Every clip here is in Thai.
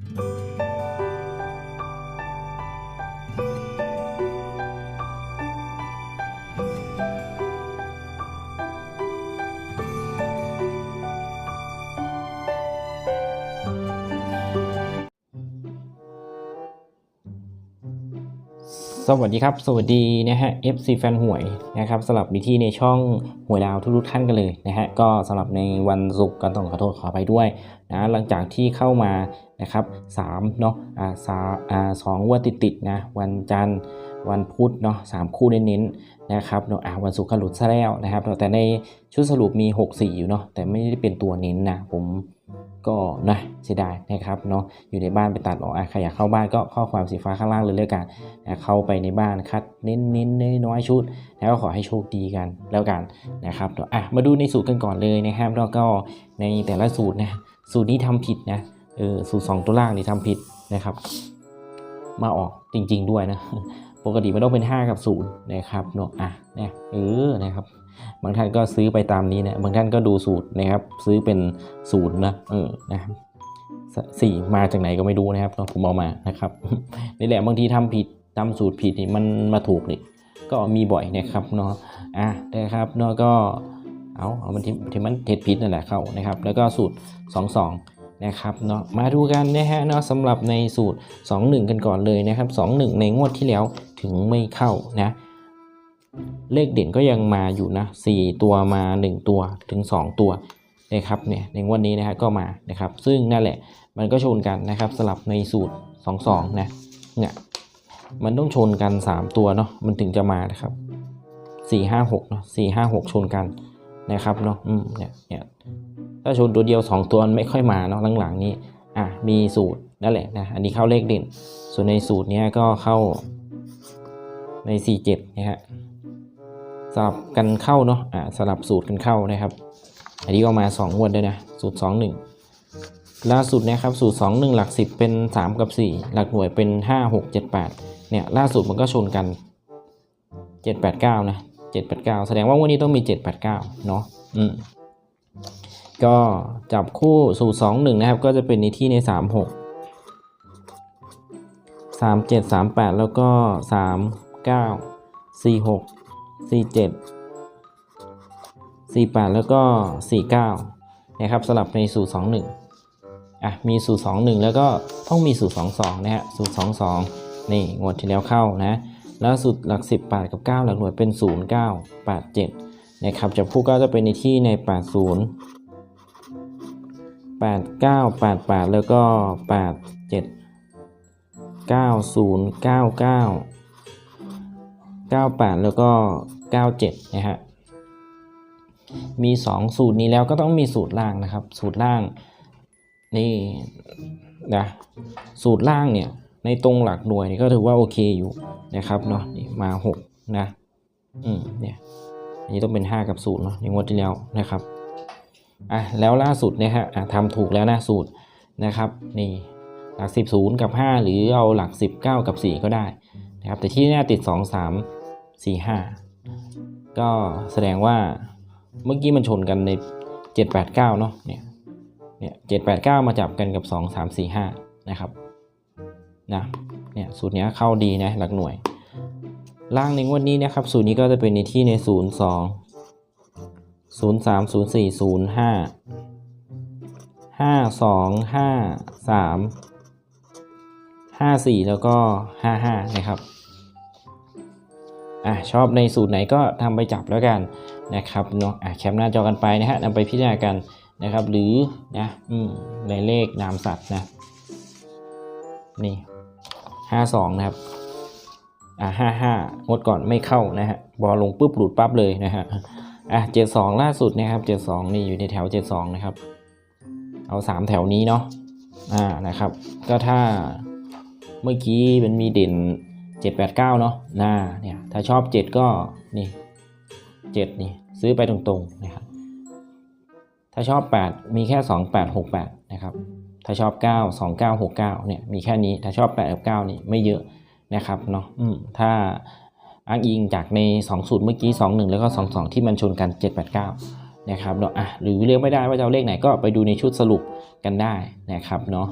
Thank you. สวัสดีครับ สวัสดีนะฮะ FC แฟนหวยนะครับสำหรับวิธีในช่องหวยดาวทุกท่านกันเลยนะฮะก็สำหรับในวันศุกร์ก็ต้องขอโทษขอไปด้วยนะหลังจากที่เข้ามานะครับ3เนาะอ่าสาอ่าสองงวันติดๆนะวันจันทร์ วันพุธเนาะสามคู่เน้นๆนะครับเนาะอ่าวันศุกร์ก็หลุดซะแล้วนะครับแต่ในชุดสรุปมี 6 4 อยู่เนาะแต่ไม่ได้เป็นตัวเน้นนะผมก็นะเสียดายนะครับเนาะอยู่ในบ้านไปตัดออกอะใครอยากเข้าบ้านก็ข้อความสีฟ้าข้างล่างเลยเลือกกันนะเข้าไปในบ้านคัดเน้นเน้นน้อยชุด แล้วก็ขอให้โชคดีกันแล้วกันนะครับเดี๋ยวอะมาดูในสูตรกันก่อนเลยนะครับแล้วก็ในแต่ละสูตรนะสูตรนี้ทำผิดนะเออสูตร2ตัวล่างนี่ทำผิดนะครับ มาออกจริง ๆ ด้วยนะ ปกติมันต้องเป็น 5 กับ 0 นะครับเนาะอะเนี่ยเออนะครับบางท่านก็ซื้อไปตามนี้นะบางท่านก็ดูสูตรนะครับ ซื้อเป็นศูนย์นะเออนะครับสี่มาจากไหนก็ไม่รู้นะครับผมเอามานะครับนี่แหละบางทีทำผิดทำสูตรผิดนี่มันมาถูกนี่ก็มีบ่อยนะครับเนาะอะนะครับเนาะก็เอาเอามันที่ที่มันเท็ดผิดนั่นแหละเข้านะครับ แล้วก็สูตร 22 นะครับเนาะมาดูกันนะฮะเนาะสำหรับในสูตร 21 กันก่อนเลยนะครับ 21 ในงวดที่แล้วถึงไม่เข้านะเลขเด่นก็ยังมาอยู่นะ 4 ตัวมา 1 ตัวถึง 2 ตัวนะครับเนี่ยในงวดนี้นะฮะก็มานะครับ ซึ่งนั่นแหละมันก็ชนกันนะครับสลับในสูตร 2 2 นะเนี่ยมันต้องชนกัน 3 ตัวเนาะมันถึงจะมานะครับ 4 5 6เนาะ4 5 6 ชนกันนะครับเนาะอืมเนี่ยเนี่ย ถ้าชนตัวเดียว 2 ตัวมันไม่ค่อยมาเนาะหลังๆนี้อะมีสูตรนั่นแหละนะอันนี้เข้าเลขเด่น ส่วนในสูตรเนี้ยก็เข้าใน 4 7นะฮะสลับกันเข้าเนาะอะสลับสูตรกันเข้านะครับ อันนี้ก็มา2งวดด้วยนะสูตร 2 1 ล่าสุดนะครับสูตร 2 1 หลัก 10 เป็น 3 กับ 4 หลักหน่วยเป็น 5 6 7 8เนี่ยล่าสุดมันก็ชนกัน 7 8 9 นะ 7 8 9 แสดงว่างวันนี้ต้องมี 7 8 9 เนาะอืม ก็จับคู่สูตร2 1นะครับ ก็จะเป็นในที่ใน3 6 3 7 3 8แล้วก็3 9 4 6 4 7 4 8แล้วก็4 9นะครับสลับในสูตร2 1อะมีสูตร2 1แล้วก็ต้องมีสูตร2 2นะฮะสูตร2 2นี่งวดที่แล้วเข้านะแล้วสูตรหลัก10 8กับ9หลักหน่วยเป็น0 9 8 7 นะครับจับคู่ก็จะเป็นในที่ใน 8 0 8 9 8 8 แล้วก็ 8 7 9 0 9 9 98 แล้วก็ 97 นะฮะ มี 2 สูตรนี้แล้วก็ต้องมีสูตรล่างนะครับ สูตรล่างนี่นะสูตรล่างเนี่ยในตรงหลักหน่วยนี่ก็ถือว่าโอเคอยู่นะครับเนาะนี่มา 6 นะ อืมเนี่ย อันนี้ต้องเป็น 5 กับ0เนาะในงวดที่แล้วนะครับอะแล้วล่าสุดเนี่ยฮะอะทำถูกแล้วนะสูตรนะครับนี่หลัก 10 0 กับ 5 หรือเอาหลัก 19 กับ 4 ก็ได้นะครับแต่ที่แน่ติด 2 3 4 5 ก็แสดงว่าเมื่อกี้มันชนกันใน 7 8 9 เนาะเนี่ยเนี่ยเจ็ดแปดเก้ามาจับกันกับสองสามสี่ห้านะครับนะเนี่ยสูตรเนี้ยเข้าดีนะหลักหน่วย ล่างในงวดนี้นะครับสูตรนี้ก็จะเป็นในที่ในศูนย์สองศูนย์สามศูนย์สี่ศูนย์ห้าห้าสองห้าสามห้าสี่แล้วก็ห้าห้านะครับอะชอบในสูตรไหนก็ทำไปจับแล้วกันนะครับเนาะอะแคปหน้าจอกันไปนะฮะนำไปพิจารณากันนะครับหรือนะอืมในเลขนามสัตว์นะนี่ห้าสองนะครับ อ่าห้าห้างดก่อนไม่เข้านะฮะบอลลงปุ๊บหลุดปั๊บเลยนะฮะอะเจ็ดสองล่าสุดนะครับเจ็ดสองนี่อยู่ในแถวเจ็ดสองนะครับ เอาสามแถวนี้เนาะอ่านะครับ ก็ถ้าเมื่อกี้มันมีเด่นเจ็ดแปดเก้าเนาะน่าเนี่ยถ้าชอบเจ็ดก็นี่เจ็ดนี่ซื้อไปตรงๆนะครับถ้าชอบ 8 มีแค่ 2 8 6 8 นะครับ ถ้าชอบ 9 2 9 6 9 เนี่ย มีแค่นี้ ถ้าชอบ8กับ9นี่ไม่เยอะ นะครับเนาะอืมถ้าอ้างอิงจากใน 2 สูตรเมื่อกี้ 2 1 แล้วก็ 2 2 ที่มันชนกัน 7 8 9 นะครับเนาะอะหรือเลือกไม่ได้ว่าจะเอาเลขไหนก็ไปดูในชุดสรุปกันได้นะครับเนาะ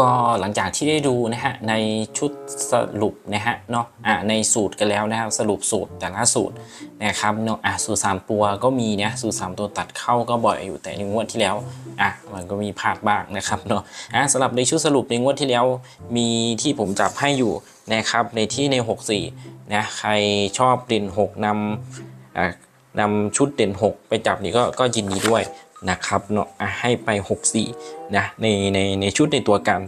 ก็หลังจากที่ได้ดูนะฮะในชุดสรุปนะฮะเนาะอะในสูตรกันแล้วนะครับสรุปสูตรแต่ละสูตรนะครับเนาะอะสูตรสามตัวก็มีนะสูตรสามตัวตัดเข้าก็บ่อยอยู่แต่ในงวดที่แล้วอะมันก็มีพลาดบ้างนะครับเนาะอะสำหรับในชุดสรุปในงวดที่แล้วมีที่ผมจับให้อยู่นะครับในที่ใน 64นะใครชอบเด่น6นำอะนำชุดเด่น 6 ไปจับนี่ก็ก็ยินดีด้วย นะครับเนาะให้ไป 64นะในในในชุดในตัวกัน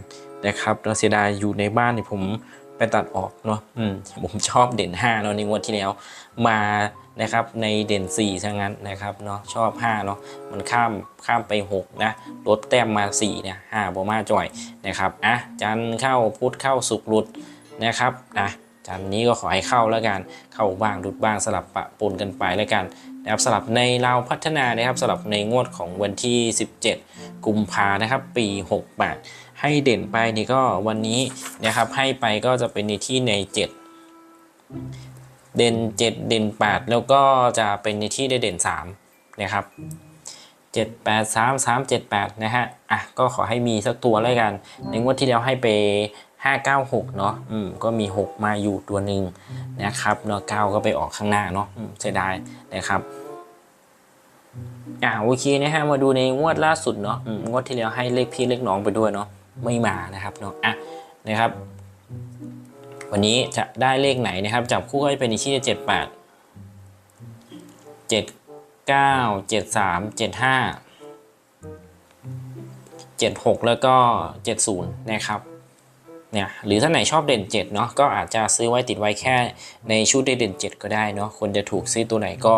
นะครับเราเสียดายอยู่ในบ้านเนี่ยผมไปตัดออกเนาะอืมผมชอบเด่น5เนาะในงวดที่แล้วมานะครับในเด่น4ซะงั้นนะครับเนาะชอบ5เนาะมันข้ามข้ามไป6นะลดแต้มมา4เนี่ย5บอมาจ่อยนะครับอะจันเข้าพุธเข้าสุกร์หลุดนะครับอะจันนี้ก็ขอให้เข้าแล้วกันเข้าบ้างหลุดบ้างสลับปะปนกันไปแล้วกัน นะครับสลับในเราพัฒนานะครับสลับในงวดของวันที่ 17 กุมภานะครับ ปี 68 ให้เด่นไปนี่ก็วันนี้นะครับให้ไปก็จะเป็นในที่ใน 7 เด่น 7 เด่น 8 แล้วก็จะเป็นในที่ได้เด่น 3 นะครับ7 8 3 3 7 8 นะฮะ อะ ก็ขอให้มีสักตัวแล้วกัน ในงวดที่แล้วให้ไป 596 เนาะอืมก็มี 6 มาอยู่ตัวหนึ่งนะครับเนาะ9ก็ไปออกข้างหน้าเนาะอืมเสียดายนะครับอ่าโอเคนะฮะมาดูในงวดล่าสุดเนาะอืมงวดที่แล้วให้เลขพี่เลขน้องไปด้วยเนาะไม่มานะครับเนาะอะนะครับ วันนี้จะได้เลขไหนนะครับจับคู่ก็จะเป็นในที่เจ็ดแปดเจ็ดเก้าเจ็ดสามเจ็ดห้าเจ็ดหกแล้วก็เจ็ดศูนย์นะครับ เนี่ยหรือถ้าไหนชอบเด่น7เนาะก็อาจจะซื้อไว้ติดไว้แค่ในชุดได้เด่น 7 ก็ได้เนาะคนจะถูกซื้อตัวไหนก็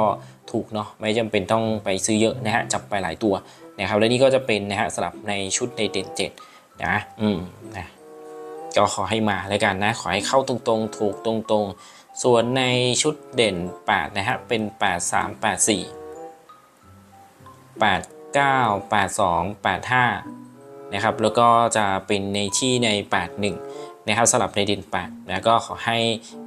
ถูกเนาะไม่จำเป็นต้องไปซื้อเยอะนะฮะจับไปหลายตัวนะครับและนี่ก็จะเป็นนะฮะสลับในชุดในเด่น7นะอืมนะก็ขอให้มาแล้วกันนะขอให้เข้าตรงๆ ถูกตรงๆ ส่วนในชุดเด่น8นะฮะเป็น 8 3 8 4 8 9 8 2 8 5นะครับแล้วก็จะเป็นในที่ใน 8 1 นะครับสลับในเด่น8นะก็ขอให้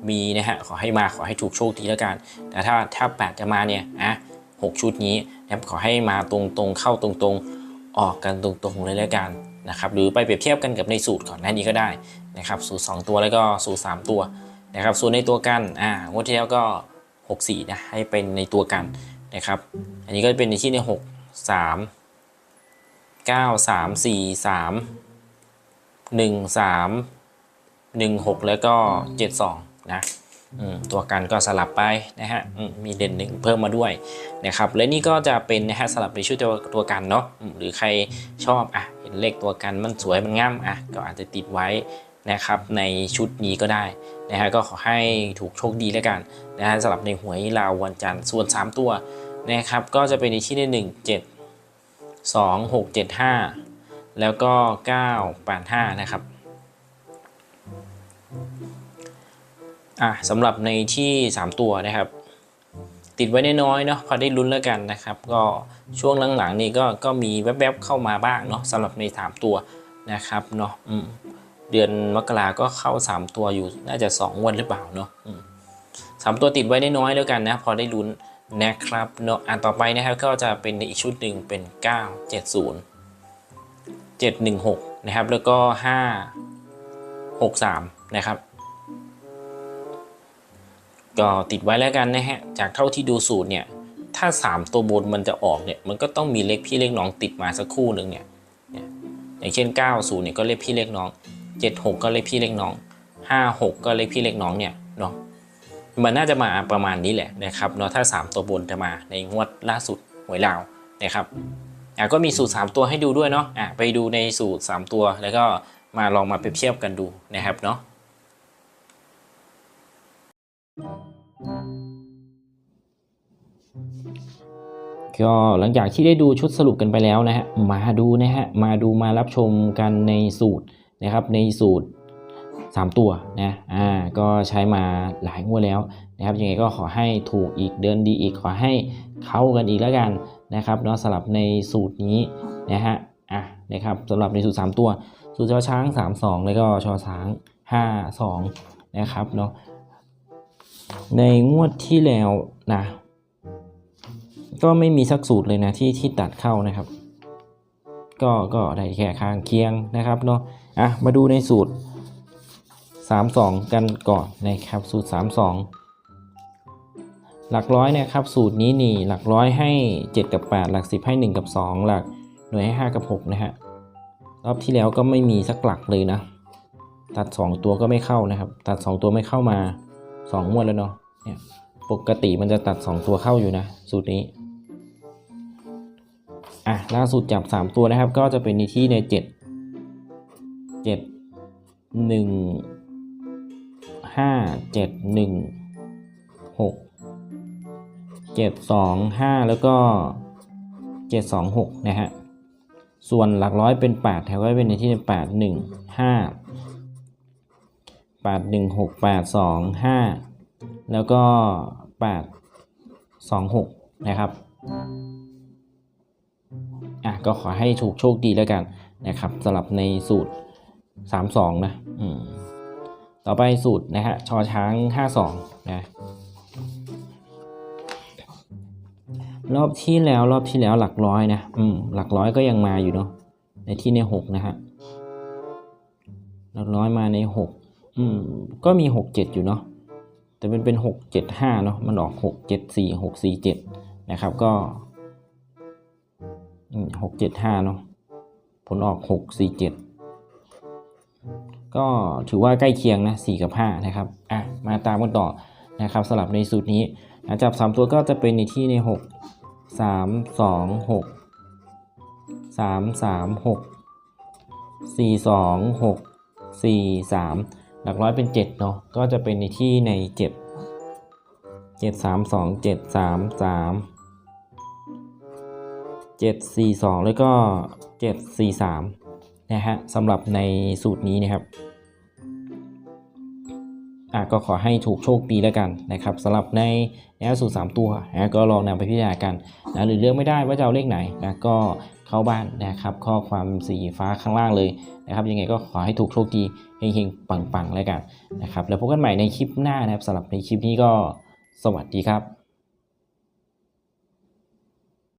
มีนะฮะขอให้มาขอให้ถูกโชคดีแล้วกันแต่ถ้าถ้า8จะมาเนี่ยอะ6ชุดนี้นะครับขอให้มาตรงๆเข้าตรงๆออกกันตรงๆเลยแล้วกันนะครับหรือไปเปรียบเทียบกันกับในสูตรก่อนหน้านี้ก็ได้นะครับสูตร 2 ตัวแล้วก็สูตร 3 ตัวนะครับส่วนในตัวกันอ่างวดที่แล้วก็ 64นะให้เป็นในตัวกันนะครับอันนี้ก็เป็นในที่ใน6 3 9 3 4 3 1 3 1 6 แล้วก็ 72 นะอืมตัวกันก็สลับไปนะฮะมีเด่นหนึ่งเพิ่มมาด้วยนะครับและนี่ก็จะเป็นนะฮะสลับในชุดตัวตัวกันเนาะหรือใครชอบอะเห็นเลขตัวกันมันสวยมันงามอะก็อาจจะติดไว้นะครับในชุดนี้ก็ได้นะฮะก็ขอให้ถูกโชคดีแล้วกันนะฮะสลับในหวยลาววันจันทร์ส่วน 3 ตัวนะครับก็จะเป็นในที่ได้1 7 2 6 7 5 แล้วก็9 8 5นะครับ อะสำหรับในที่ 3 ตัวนะครับ ติดไว้น้อยๆเนาะพอได้ลุ้นแล้วกันนะครับ ก็ช่วงหลังๆนี่ก็ก็มีแวบๆเข้ามาบ้างเนาะสำหรับใน 3 ตัวนะครับเนาะเดือนมกราก็เข้า 3 ตัวอยู่น่าจะ 2 วันหรือเปล่าเนาะสามตัวติดไว้น้อยๆแล้วกันนะพอได้ลุ้นนะครับเนาะอะต่อไปนะครับก็จะเป็นอีกชุดหนึ่งเป็น 9 70 716 นะครับ แล้วก็ 5 63 นะครับ ก็ติดไว้แล้วกันนะฮะ จากเท่าที่ดูสูตรเนี่ย ถ้า 3 ตัวบนมันจะออกเนี่ย มันก็ต้องมีเลขพี่เลขน้องติดมาสักคู่หนึ่งเนี่ย อย่างเช่น 90เนี่ยก็เลขพี่เลขน้อง 76 ก็เลขพี่เลขน้อง 56 ก็เลขพี่เลขน้องเนี่ยเนาะ มันน่าจะมาประมาณนี้แหละนะครับเนาะ ถ้า 3 ตัวบนจะมาในงวดล่าสุดหวยลาวนะครับอะก็มีสูตร 3 ตัวให้ดูด้วยเนาะอะไปดูในสูตร 3 ตัวแล้วก็มาลองมาเปรียบเทียบกันดูนะครับเนาะ ก็หลังจากที่ได้ดูชุดสรุปกันไปแล้วนะฮะมาดูนะฮะมาดูมารับชมกันในสูตรนะครับในสูตร 3 ตัวนะอ่าก็ใช้มาหลายงวดแล้วนะครับยังไงก็ขอให้ถูกอีกเดินดีอีกขอให้เข้ากันอีกแล้วกันนะครับเนาะสำหรับในสูตรนี้นะฮะอะนะครับสำหรับในสูตร 3 ตัว สูตรชอช้าง 3 2 แล้วก็ชอช้าง 5 2 นะครับเนาะ ในงวดที่แล้วนะ ก็ไม่มีสักสูตรเลยนะที่ที่ตัดเข้านะครับ ก็ก็ได้แค่ข้างเคียงนะครับเนาะอะมาดูในสูตร 32 กันก่อนนะครับสูตร 32 หลักร้อยนี่ยครับสูตรนี้นี่หลักร้อยให้ 7 กับ 8 หลัก 10 ให้ 1 กับ 2 หลักหน่วยให้ 5 กับ 6 นะฮะรอบที่แล้วก็ไม่มีสักหลักเลยนะ ตัด 2 ตัวก็ไม่เข้านะครับ ตัด 2 ตัวไม่เข้ามา สองงวดแล้วเนาะเนี่ยปกติมันจะตัดสองตัวเข้าอยู่นะ สูตรนี้ อะล่าสุดจับสามตัวนะครับ ก็จะเป็นในที่ในึ่งหกเจ็ดสองห้าแล้วก็เจ็ดสองหกนะฮะ ส่วนหลักร้อยเป็นแปดแถวก็เป็นในที่ในแปดหนึ่งห้า ปาดหนึ่งหกปดสองห้าแล้วก็ปาดสองหกนะครับอะก็ขอให้ถูกโชคดีแล้วกันนะครับสลับในสูตร 32 นะอืมต่อไปสูตรนะฮะชอช้าง 52 นะรอบที่แล้วรอบที่แล้วหลักร้อยนะอืมหลักร้อยก็ยังมาอยู่เนาะในที่ใน 6 นะฮะหลักร้อยมาใน 6 อืม ก็มีหกเจ็ดอยู่เนาะแต่เป็นเป็นหกเจ็ดห้าเนาะมันออกหกเจ็ดสี่หกสี่เจ็ดนะครับ ก็หกเจ็ดห้าเนาะผลออกหกสี่เจ็ดก็ถือว่าใกล้เคียงนะสี่กับห้านะครับอะมาตามกันต่อนะครับสลับในสูตรนี้นะจับสามตัวก็จะเป็นในที่ในหกสามสองหกสามสามหกสี่สองหกสี่สาม หลักร้อยเป็นเจ็ดเนาะก็จะเป็นในที่ในเจ็ดเจ็ดสามสองเจ็ดสามสามเจ็ดสี่สองแล้วก็เจ็ดสี่สามนะฮะสำหรับในสูตรนี้นะครับอะก็ขอให้ถูกโชคดีแล้วกันนะครับสำหรับในแนวสูตร 3 ตัวนะก็ลองนำไปพิจารณากันนะหรือเลือกไม่ได้ว่าจะเอาเลขไหนนะก็ เข้าบ้านนะครับ ข้อความสีฟ้าข้างล่างเลยนะครับ ยังไงก็ขอให้ถูกโชคดีเฮงๆ ปังๆ แล้วกันนะครับ แล้วพบกันใหม่ในคลิปหน้านะครับสำหรับในคลิปนี้ก็สวัสดีครับ